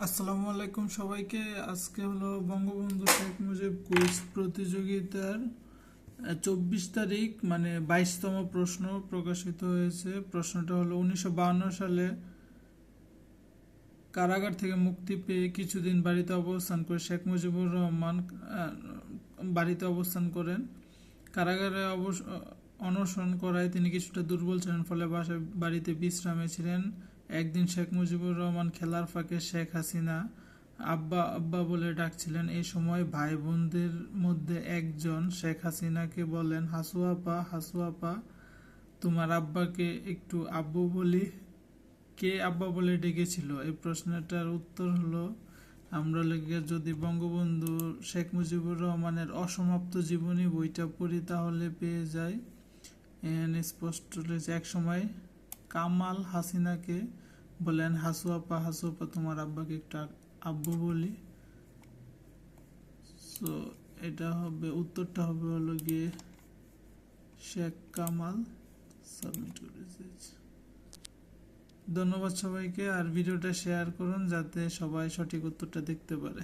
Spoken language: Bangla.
আসসালামু আলাইকুম সবাইকে। আজকে হলো বঙ্গবন্ধু শেখ মুজিব কুইজ প্রতিযোগিতার চব্বিশ তারিখ মানে বাইশতম প্রশ্ন প্রকাশিত হয়েছে। প্রশ্নটা হলো, উনিশশো সালে কারাগার থেকে মুক্তি পেয়ে কিছুদিন বাড়িতে অবস্থান করে শেখ মুজিবুর রহমান বাড়িতে অবস্থান করেন। কারাগারে অবস- অনশন করায় তিনি কিছুটা দুর্বল ছিলেন, ফলে বাসায়, বাড়িতে বিশ্রামে ছিলেন। একদিন শেখ মুজিবুর রহমান খেলার ফাঁকে শেখ হাসিনা আব্বা আব্বা বলে ডাকছিলেন। এই সময় ভাই বোনদের মধ্যে একজন শেখ হাসিনাকে বলেন, হাসু আপা হাসু আপা, তোমার আব্বাকে একটু আব্বু বলি। কে আব্বা বলে ডেকেছিল? এই প্রশ্নটার উত্তর হলো, আমরা লেগে যদি বঙ্গবন্ধু শেখ মুজিবুর রহমানের অসমাপ্ত জীবনী বইটা পড়ি তাহলে পেয়ে যাই। স্পষ্ট এক সময় কামাল হাসিনাকে বলেন হাসু আপা হাসু আপা তোমার আব্বাকে একটু আব্বু বলি। সো এটা হবে, উত্তরটা হবে হলো গিয়ে শেখ কামাল সাবমিট করে দিয়েছি ধন্যবাদ সবাইকে, আর ভিডিওটা শেয়ার করুন যাতে সবাই সঠিক উত্তরটা দেখতে পারে।